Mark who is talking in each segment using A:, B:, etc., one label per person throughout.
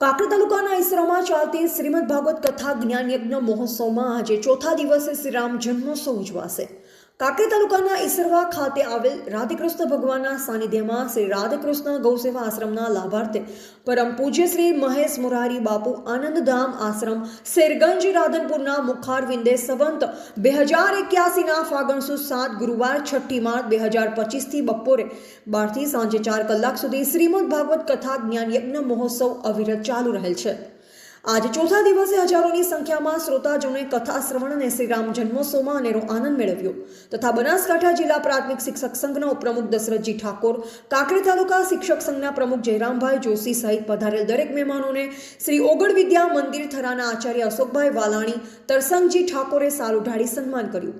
A: કાંકરા તાલુકાના ઈસરોમાં ચાલતી શ્રીમદ ભાગવત કથા જ્ઞાન યજ્ઞ મહોત્સવમાં આજે ચોથા દિવસે શ્રીરામ જન્મોત્સવ ઉજવાશે. કાંકરી તાલુકાના ઈસરવા ખાતે આવેલ રાધેકૃષ્ણ ભગવાનના સાનિધ્યમાં શ્રી રાધેકૃષ્ણ ગૌસેવા આશ્રમના લાભાર્થે પરમ પૂજ્ય શ્રી મહેશ મુરારી બાપુ આનંદધામ આશ્રમ શેરગંજ રાધનપુરના મુખારવિંદે સંવંત બે હજાર એક્યાસીના ફાગણ સુદ સાત ગુરુવાર છઠ્ઠી માર્ચ બે હજાર પચીસથી બપોરે બારથી સાંજે ચાર કલાક સુધી શ્રીમદ ભાગવત કથા જ્ઞાન યજ્ઞ મહોત્સવ અવિરત ચાલુ રહેલ છે. આજે ચોથા દિવસે હજારોની સંખ્યામાં શ્રોતાજનોએ કથા, શ્રવણ અને શ્રીરામ જન્મોત્સવમાં અનેરો આનંદ મેળવ્યો. તથા બનાસકાંઠા જિલ્લા પ્રાથમિક શિક્ષક સંઘના ઉપપ્રમુખ દશરથજી ઠાકોર કાંકરી તાલુકા શિક્ષક સંઘના પ્રમુખ જયરામભાઈ જોશી સહિત પધારેલ દરેક મહેમાનોને શ્રી ઓગળ વિદ્યા મંદિર થરાના આચાર્ય અશોકભાઈ વાલાણી, તરસંગજી ઠાકોરે સારું ઢાળી સન્માન કર્યું.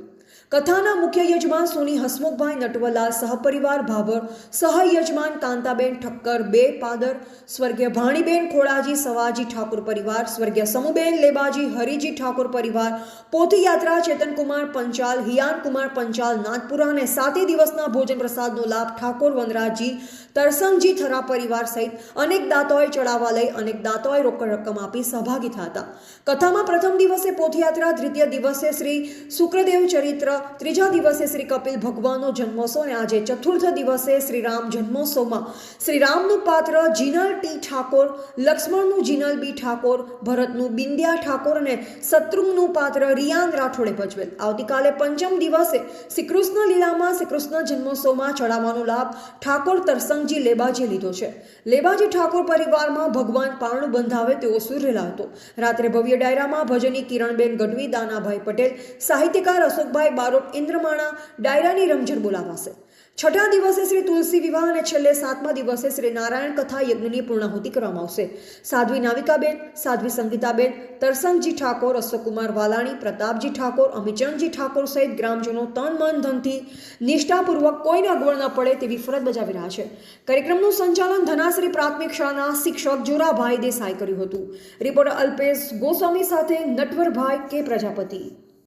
A: કથાના મુખ્ય યજમાન સોની હસમુખભાઈ નટવલાલ, સહપરિવાર ભાભર સહયજમાન કાંતાબેન ઠક્કર, બે પાદર, સ્વર્ગીય ભાણીબેન ખોડાજી, સવાજી ઠાકોર પરિવાર, સ્વર્ગીય સમુબેન લેબાજી, હરિજી ઠાકોર પરિવાર, પોથીયાત્રા ચેતનકુમાર પંચાલ, હિયાનકુમાર પંચાલ નાથપુરા અને સાતે દિવસના ભોજન પ્રસાદનો લાભ ઠાકોર વનરાજજી, તરસંગજી થરા પરિવાર સહિત અનેક દાતાઓએ ચડાવવા લઈ અનેક દાતાઓએ રોકડ રકમ આપી સહભાગી થયા હતા. કથામાં પ્રથમ દિવસે પોથયાત્રા, દ્વિતીય દિવસે શ્રી શુક્રદેવ ચરિત્ર ત્રીજા દિવસે શ્રી કપિલ ભગવાનનો જન્મોત્સવ અને આજે ચતુર્થ દિવસે શ્રી રામ જન્મોત્સવમાં શ્રી રામનું પાત્ર જીનલ ટી ઠાકોર, લક્ષ્મણનું જીનલ બી ઠાકોર, ભરતનું બિંદ્યા ઠાકોર અને શત્રુઘ્નનું પાત્ર રિયાન રાઠોડે ભજવેલ. આવતીકાલે પંચમ દિવસે શ્રીકૃષ્ણ લીલામાં શ્રીકૃષ્ણ જન્મોત્સવમાં ચડાવવાનો લાભ ઠાકોર તરસંગજી લેબાજીએ લીધો છે. લેબાજી ઠાકોર પરિવારમાં ભગવાન પારણું બંધાવે તેવો સુર હતો. રાત્રે ભવ્ય ડાયરામાં ભજની કિરણબેન ગઢવી, દાનાભાઈ પટેલ, સાહિત્યકાર અશોકભાઈ બારોટ ઇન્દ્રમાણા ડાયરાની રમઝટ બોલાવાશે. છઠ્ઠા દિવસે શ્રી તુલસી વિવાહ અને છેલ્લે સાતમા દિવસે શ્રી નારાયણ કથા યજ્ઞની પૂર્ણાહુતિ કરવામાં આવશે. સાધ્વી નાવિકાબેન, સાધ્વી સંગીતાબેન, તરસંગજી ઠાકોર અશ્વકુમાર વાલાણી, પ્રતાપજી ઠાકોર અમિચરણજી ઠાકોર સહિત ગ્રામજનો તન મન ધનથી નિષ્ઠાપૂર્વક કોઈને અગવડ ન પડે તેવી ફરજ બજાવી રહ્યા છે. કાર્યક્રમનું સંચાલન ધનાશ્રી પ્રાથમિક શાળાના શિક્ષક જોરાભાઈ દેસાઈ કર્યું હતું. રિપોર્ટર અલ્પેશ ગોસ્વામી સાથે નટવરભાઈ કે પ્રજાપતિ?